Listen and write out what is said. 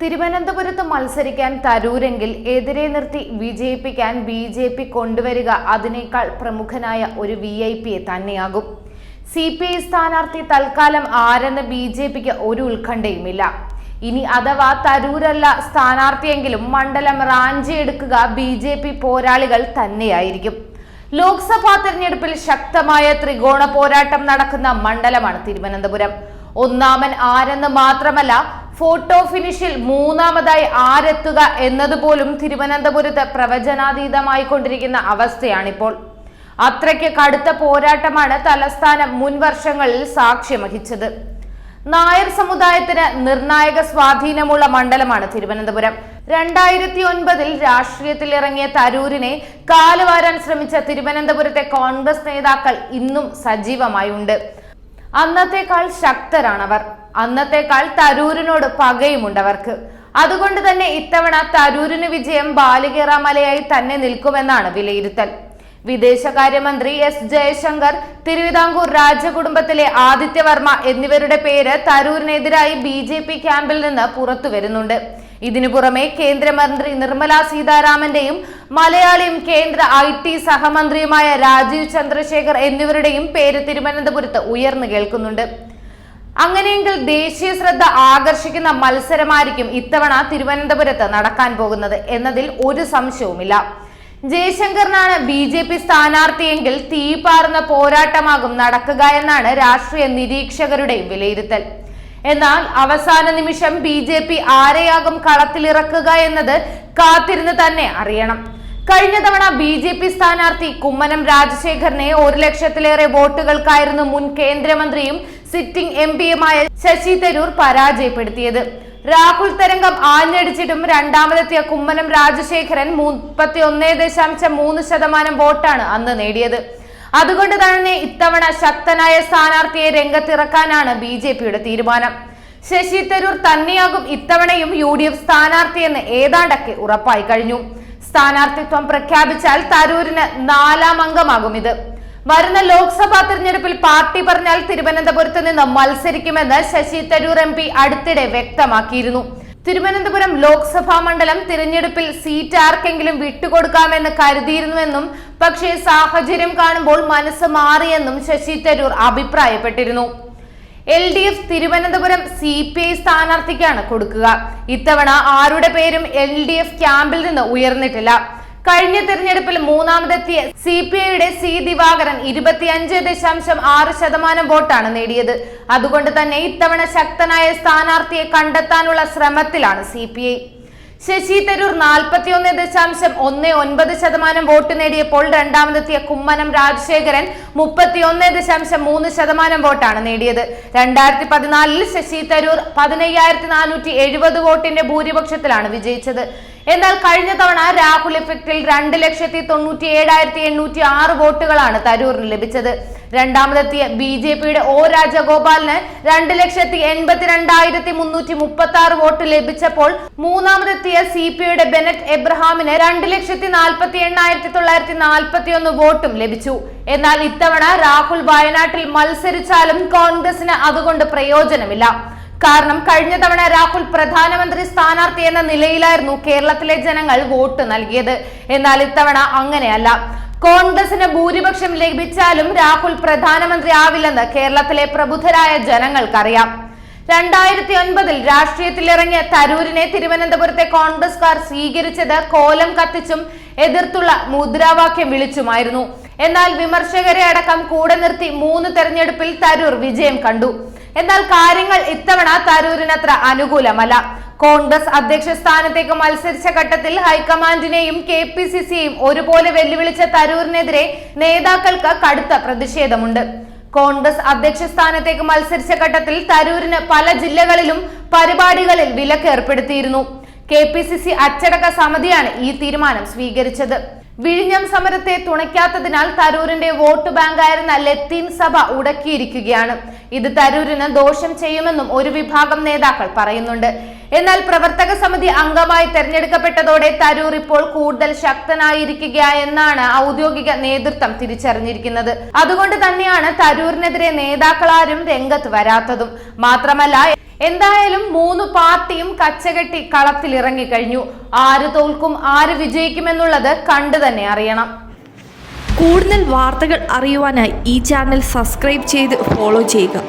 തിരുവനന്തപുരത്ത് മത്സരിക്കാൻ തരൂരെങ്കിൽ എതിരെ നിർത്തി വിജയിപ്പിക്കാൻ ബി ജെ പി കൊണ്ടുവരിക അതിനേക്കാൾ പ്രമുഖനായ ഒരു വി ഐ പിയെ തന്നെയാകും. സി പി ഐ സ്ഥാനാർത്ഥി തൽക്കാലം ആരെന്ന് ബി ജെ പിക്ക് ഒരു ഉത്കണ്ഠയുമില്ല. ഇനി അഥവാ തരൂരല്ല സ്ഥാനാർത്ഥിയെങ്കിലും മണ്ഡലം റാഞ്ചി എടുക്കുക ബി ജെ പി പോരാളികൾ തന്നെയായിരിക്കും. ലോക്സഭാ തെരഞ്ഞെടുപ്പിൽ ശക്തമായ ത്രികോണ പോരാട്ടം നടക്കുന്ന മണ്ഡലമാണ് തിരുവനന്തപുരം. ഒന്നാമൻ ആരെന്ന് മാത്രമല്ല ഫോട്ടോ ഫിനിഷിൽ മൂന്നാമതായി ആരെത്തുക എന്നതുപോലും തിരുവനന്തപുരത്ത് പ്രവചനാതീതമായി കൊണ്ടിരിക്കുന്ന അവസ്ഥയാണിപ്പോൾ. അത്രയ്ക്ക് കടുത്ത പോരാട്ടമാണ് തലസ്ഥാനം മുൻ വർഷങ്ങളിൽ സാക്ഷ്യം വഹിച്ചത്. നായർ സമുദായത്തിന് നിർണായക സ്വാധീനമുള്ള മണ്ഡലമാണ് തിരുവനന്തപുരം. രണ്ടായിരത്തി ഒൻപതിൽ രാഷ്ട്രീയത്തിൽ ഇറങ്ങിയ തരൂരിനെ കാലുവാരാൻ ശ്രമിച്ച തിരുവനന്തപുരത്തെ കോൺഗ്രസ് നേതാക്കൾ ഇന്നും സജീവമായുണ്ട്. അന്നത്തേക്കാൾ ശക്തരാണവർ. അന്നത്തെക്കാൾ തരൂരിനോട് പകയുമുണ്ടവർക്ക്. അതുകൊണ്ട് തന്നെ ഇത്തവണ തരൂരിന് വിജയം ബാലികേറാമലയായി തന്നെ നിൽക്കുമെന്നാണ് വിലയിരുത്തൽ. വിദേശകാര്യമന്ത്രി എസ് ജയശങ്കർ തിരുവിതാംകൂർ രാജകുടുംബത്തിലെ ആദിത്യവർമ്മ എന്നിവരുടെ പേര് തരൂരിനെതിരായി ബി ജെ പി ക്യാമ്പിൽ നിന്ന് പുറത്തു വരുന്നുണ്ട്. ഇതിനു പുറമെ കേന്ദ്രമന്ത്രി നിർമ്മല സീതാരാമന്റെയും മലയാളിയും കേന്ദ്ര ഐ ടി സഹമന്ത്രിയുമായ രാജീവ് ചന്ദ്രശേഖർ എന്നിവരുടെയും പേര് തിരുവനന്തപുരത്ത് ഉയർന്നു കേൾക്കുന്നുണ്ട്. അങ്ങനെയെങ്കിൽ ദേശീയ ശ്രദ്ധ ആകർഷിക്കുന്ന മത്സരമായിരിക്കും ഇത്തവണ തിരുവനന്തപുരത്ത് നടക്കാൻ പോകുന്നത് എന്നതിൽ ഒരു സംശയവുമില്ല. ജയശങ്കറിനാണ് ബി ജെ പി സ്ഥാനാർത്ഥിയെങ്കിൽ തീപാറുന്ന പോരാട്ടമാകും നടക്കുക എന്നാണ് രാഷ്ട്രീയ നിരീക്ഷകരുടെ വിലയിരുത്തൽ. എന്നാൽ അവസാന നിമിഷം ബി ജെ പി ആരെയാകും കളത്തിലിറക്കുക എന്നത് കാത്തിരുന്ന് തന്നെ അറിയണം. കഴിഞ്ഞ തവണ ബി ജെ പി സ്ഥാനാർത്ഥി കുമ്മനം രാജശേഖരനെ ഒരു ലക്ഷത്തിലേറെ വോട്ടുകൾക്കായിരുന്നു മുൻ കേന്ദ്രമന്ത്രിയും സിറ്റിംഗ് എം പിയുമായ ശശി തരൂർ പരാജയപ്പെടുത്തിയത്. രാഹുൽ തരംഗം ആഞ്ഞടിച്ചിട്ടും രണ്ടാമതെത്തിയ കുമ്മനം രാജശേഖരൻ മുപ്പത്തി ഒന്നേ ദശാംശം മൂന്ന് ശതമാനം വോട്ടാണ് അന്ന് നേടിയത്. അതുകൊണ്ട് തന്നെ ഇത്തവണ ശക്തനായ സ്ഥാനാർത്ഥിയെ രംഗത്തിറക്കാനാണ് ബി ജെ പിയുടെ തീരുമാനം. ശശി തരൂർ തന്നെയാകും ഇത്തവണയും യു ഡി എഫ് സ്ഥാനാർത്ഥിയെന്ന് ഏതാണ്ടൊക്കെ ഉറപ്പായി കഴിഞ്ഞു. സ്ഥാനാർത്ഥിത്വം പ്രഖ്യാപിച്ചാൽ തരൂരിന് നാലാം അംഗമാകും ഇത്. വരുന്ന ലോക്സഭാ തിരഞ്ഞെടുപ്പിൽ പാർട്ടി പറഞ്ഞാൽ തിരുവനന്തപുരത്ത് നിന്ന് മത്സരിക്കുമെന്ന് ശശി തരൂർ എം പി അടുത്തിടെ വ്യക്തമാക്കിയിരുന്നു. തിരുവനന്തപുരം ലോക്സഭാ മണ്ഡലം തിരഞ്ഞെടുപ്പിൽ സീറ്റ് ആർക്കെങ്കിലും വിട്ടുകൊടുക്കാമെന്ന് കരുതിയിരുന്നുവെന്നും പക്ഷേ സാഹചര്യം കാണുമ്പോൾ മനസ്സ് മാറിയെന്നും ശശി തരൂർ അഭിപ്രായപ്പെട്ടിരുന്നു. L D F Thiruvananthapuram C P I സ്ഥാനാർത്ഥിക്കാണ് കൊടുക്കുക. ഇത്തവണ ആരുടെ പേരും എൽ ഡി എഫ് ക്യാമ്പിൽ നിന്ന് ഉയർന്നിട്ടില്ല. കഴിഞ്ഞ തിരഞ്ഞെടുപ്പിൽ മൂന്നാമതെത്തിയ സി പി ഐയുടെ സി ദിവാകരൻ ഇരുപത്തിയഞ്ച് ദശാംശം ആറ് ശതമാനം വോട്ടാണ് നേടിയത്. അതുകൊണ്ട് തന്നെ ഇത്തവണ ശക്തനായ സ്ഥാനാർത്ഥിയെ കണ്ടെത്താനുള്ള ശ്രമത്തിലാണ് C P I. Sasi Tharoor നാൽപ്പത്തിയൊന്ന് ദശാംശം ഒന്ന് ഒൻപത് ശതമാനം വോട്ട് നേടിയപ്പോൾ രണ്ടാമതെത്തിയ കുമ്മനം രാജശേഖരൻ മുപ്പത്തിയൊന്ന് ദശാംശം മൂന്ന് ശതമാനം വോട്ടാണ് നേടിയത്. രണ്ടായിരത്തി പതിനാലിൽ ശശി തരൂർ പതിനയ്യായിരത്തി നാനൂറ്റി എഴുപത് വോട്ടിന്റെ ഭൂരിപക്ഷത്തിലാണ് വിജയിച്ചത്. എന്നാൽ കഴിഞ്ഞ തവണ രാഹുൽ ഇഫക്റ്റിൽ രണ്ട് ലക്ഷത്തി തൊണ്ണൂറ്റി ഏഴായിരത്തി എണ്ണൂറ്റി ആറ് വോട്ടുകളാണ് തരൂറിന് ലഭിച്ചത്. രണ്ടാമതെത്തിയ ബി ജെ പിയുടെ ഒ രാജഗോപാലിന് രണ്ട് ലക്ഷത്തി എൺപത്തിരണ്ടായിരത്തി മുന്നൂറ്റി മുപ്പത്തി ആറ് വോട്ട് ലഭിച്ചപ്പോൾ മൂന്നാമതെത്തിയ സി പി ഐയുടെ ബെനറ്റ് എബ്രഹാമിന് രണ്ട് ലക്ഷത്തി നാൽപ്പത്തി എണ്ണായിരത്തി തൊള്ളായിരത്തി നാൽപ്പത്തി ഒന്ന് വോട്ടും ലഭിച്ചു. എന്നാൽ ഇത്തവണ രാഹുൽ വയനാട്ടിൽ മത്സരിച്ചാലും കോൺഗ്രസിന് അതുകൊണ്ട് പ്രയോജനമില്ല. കാരണം കഴിഞ്ഞ തവണ രാഹുൽ പ്രധാനമന്ത്രി സ്ഥാനാർത്ഥി എന്ന നിലയിലായിരുന്നു കേരളത്തിലെ ജനങ്ങൾ വോട്ട് നൽകിയത്. എന്നാൽ ഇത്തവണ അങ്ങനെയല്ല. കോൺഗ്രസിന് ഭൂരിപക്ഷം ലഭിച്ചാലും രാഹുൽ പ്രധാനമന്ത്രി ആവില്ലെന്ന് കേരളത്തിലെ പ്രബുദ്ധരായ ജനങ്ങൾക്കറിയാം. രണ്ടായിരത്തി ഒൻപതിൽ രാഷ്ട്രീയത്തിലിറങ്ങിയ തരൂരിനെ തിരുവനന്തപുരത്തെ കോൺഗ്രസ്കാർ സ്വീകരിച്ചത് കോലം കത്തിച്ചും എതിർത്തുള്ള മുദ്രാവാക്യം വിളിച്ചുമായിരുന്നു. എന്നാൽ വിമർശകരെ അടക്കം കൂടെ നിർത്തി മൂന്ന് തെരഞ്ഞെടുപ്പിൽ തരൂർ വിജയം കണ്ടു. എന്നാൽ കാര്യങ്ങൾ ഇത്തവണ തരൂരിനത്ര അനുകൂലമല്ല. കോൺഗ്രസ് അധ്യക്ഷ സ്ഥാനത്തേക്ക് മത്സരിച്ച ഘട്ടത്തിൽ ഹൈക്കമാൻഡിനെയും കെ പി സി സിയെയും ഒരുപോലെ വെല്ലുവിളിച്ച തരൂരിനെതിരെ നേതാക്കൾക്ക് കടുത്ത പ്രതിഷേധമുണ്ട്. കോൺഗ്രസ് അധ്യക്ഷ സ്ഥാനത്തേക്ക് മത്സരിച്ച ഘട്ടത്തിൽ തരൂരിന് പല ജില്ലകളിലും പരിപാടികളിൽ വിലക്ക് ഏർപ്പെടുത്തിയിരുന്നു കെ പി സി സി അച്ചടക്ക സമിതിയാണ് ഈ തീരുമാനം സ്വീകരിച്ചത്. വിഴിഞ്ഞം സമരത്തെ തുണയ്ക്കാത്തതിനാൽ തരൂരിന്റെ വോട്ട് ബാങ്കായിരുന്ന ലത്തീൻ സഭ ഉടക്കിയിരിക്കുകയാണ്. ഇത് തരൂരിന് ദോഷം ചെയ്യുമെന്നും ഒരു വിഭാഗം നേതാക്കൾ പറയുന്നുണ്ട്. എന്നാൽ പ്രവർത്തക സമിതി അംഗമായി തെരഞ്ഞെടുക്കപ്പെട്ടതോടെ തരൂർ ഇപ്പോൾ കൂടുതൽ ശക്തനായിരിക്കുകയെന്നാണ് ഔദ്യോഗിക നേതൃത്വം തിരിച്ചറിഞ്ഞിരിക്കുന്നത്. അതുകൊണ്ട് തന്നെയാണ് തരൂരിനെതിരെ നേതാക്കളാരും രംഗത്ത് വരാത്തതും. മാത്രമല്ല എന്തായാലും മൂന്ന് പാർട്ടിയും കച്ചകെട്ടി കളത്തിലിറങ്ങിക്കഴിഞ്ഞു. ആര് തോൽക്കും ആര് വിജയിക്കുമെന്നുള്ളത് കണ്ടു തന്നെ അറിയണം. കൂടുതൽ വാർത്തകൾ അറിയുവാനായി ഈ ചാനൽ സബ്സ്ക്രൈബ് ചെയ്ത് ഫോളോ ചെയ്യുക.